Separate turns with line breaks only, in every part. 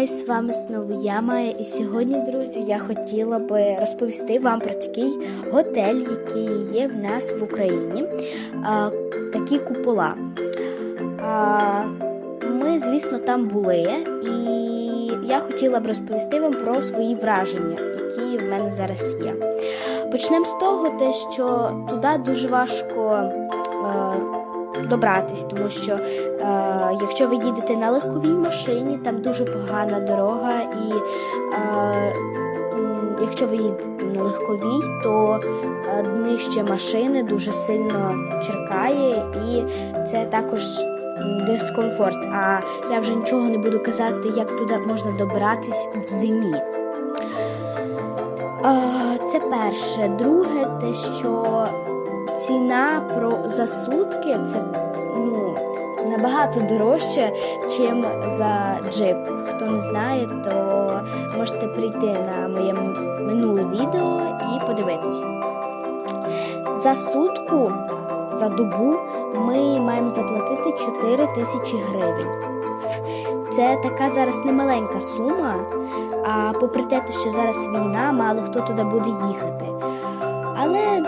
гайс, з вами знову я Майя. І сьогодні, друзі, я хотіла би розповісти вам про такий готель, який є в нас в Україні. А, такі купола. А, ми, звісно, там були, і я хотіла б розповісти вам про свої враження, які в мене зараз є. Почнемо з того, те, що туди дуже важко. Добратись, тому що е, якщо ви їдете на легковій машині, там дуже погана дорога, і е, якщо ви їдете на легковій, то е, днище машини дуже сильно черкає, і це також дискомфорт. А я вже нічого не буду казати, як туди можна добиратись в зимі. Е, Це перше. Друге, те, що ціна про за сутки це ну, набагато дорожче, чим за джип. Хто не знає, то можете прийти на моє минуле відео і подивитись. За сутку, за добу, ми маємо заплатити 4 тисячі гривень. Це така зараз немаленька сума, а попри те, що зараз війна, мало хто туди буде їхати. Але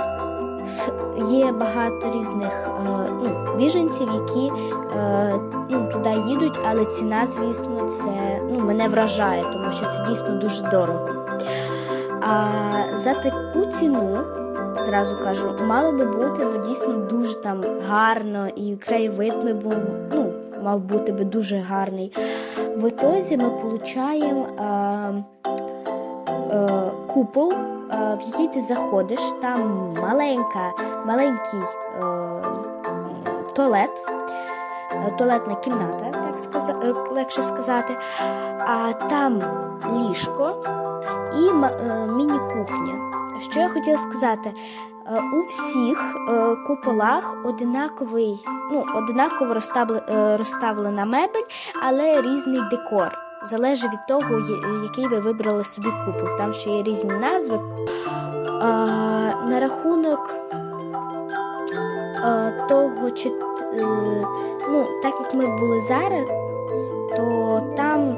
є багато різних е, ну, біженців, які е, ну, туди їдуть, але ціна, звісно, це ну, мене вражає, тому що це дійсно дуже дорого. А за таку ціну, зразу кажу, мало би бути ну, дійсно дуже там гарно, і краєвид ми був, ну, мав бути би дуже гарний. В ітозі ми отримуємо е, е, купол, е, в який ти заходиш, там маленька, маленький е, туалет, е, туалетна кімната, так сказа- е, легше сказати, а там ліжко і міні-кухня. Що я хотіла сказати? У всіх куполах одинаковий, ну, одинаково розставлена мебель, але різний декор. Залежить від того, який ви вибрали собі купол. Там ще є різні назви. А, на рахунок а, того, чи е, ну, так як ми були зараз, то там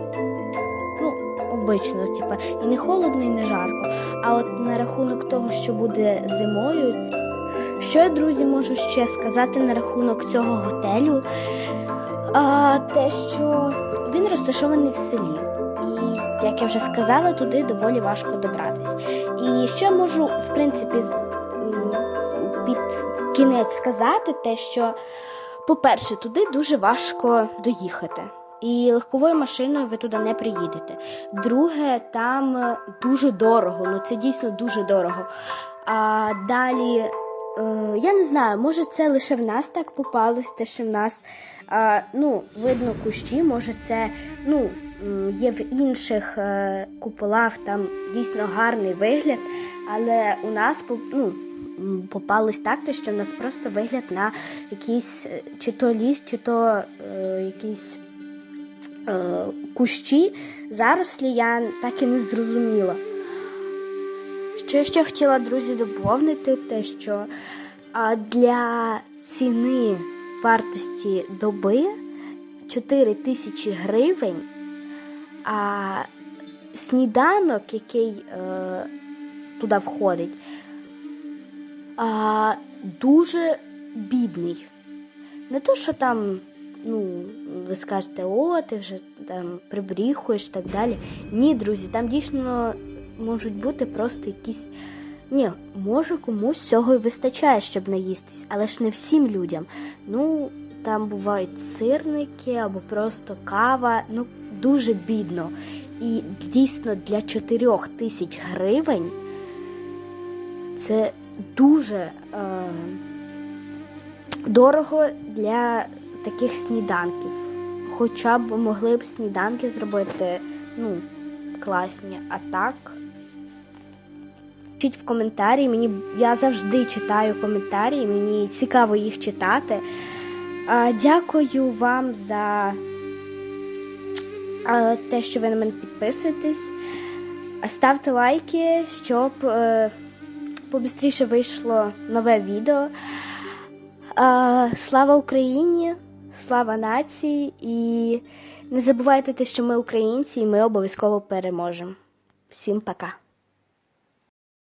ну, обично, типа, і не холодно, і не жарко. А от на рахунок того, що буде зимою, що я, друзі, можу ще сказати на рахунок цього готелю? А, те, що він розташований в селі. І, як я вже сказала, туди доволі важко добратись. І що я можу, в принципі, під кінець сказати, те, що, по-перше, туди дуже важко доїхати. І легковою машиною ви туди не приїдете. Друге, там е, дуже дорого, ну це дійсно дуже дорого. А далі, е, я не знаю, може це лише в нас так попалось, те, що в нас а, ну, видно кущі, може це ну, є в інших е, куполах там дійсно гарний вигляд, але у нас ну, попалось так, що в нас просто вигляд на якийсь е, чи то ліс, чи то е, якийсь е, кущі, зарослі я так і не зрозуміла. Що я ще хотіла, друзі, доповнити, те, що для ціни вартості доби 4 тисячі гривень, а сніданок, який е, туди входить, а, дуже бідний. Не то, що там, ну, ви скажете, о, ти вже там прибріхуєш і так далі. Ні, друзі, там дійсно можуть бути просто якісь. Ні, може комусь цього і вистачає, щоб наїстись, але ж не всім людям. Ну, там бувають сирники або просто кава, ну дуже бідно. І дійсно для 4 тисяч гривень це дуже е, дорого для таких сніданків. Хоча б могли б сніданки зробити ну, класні, а так. Пишіть в коментарі. Мені я завжди читаю коментарі, мені цікаво їх читати. Дякую вам за те, що ви на мене підписуєтесь. Ставте лайки, щоб е, побістріше вийшло нове відео. Слава Україні! слава нації і не забувайте те, що ми українці, і ми обов'язково переможемо. Всім пока!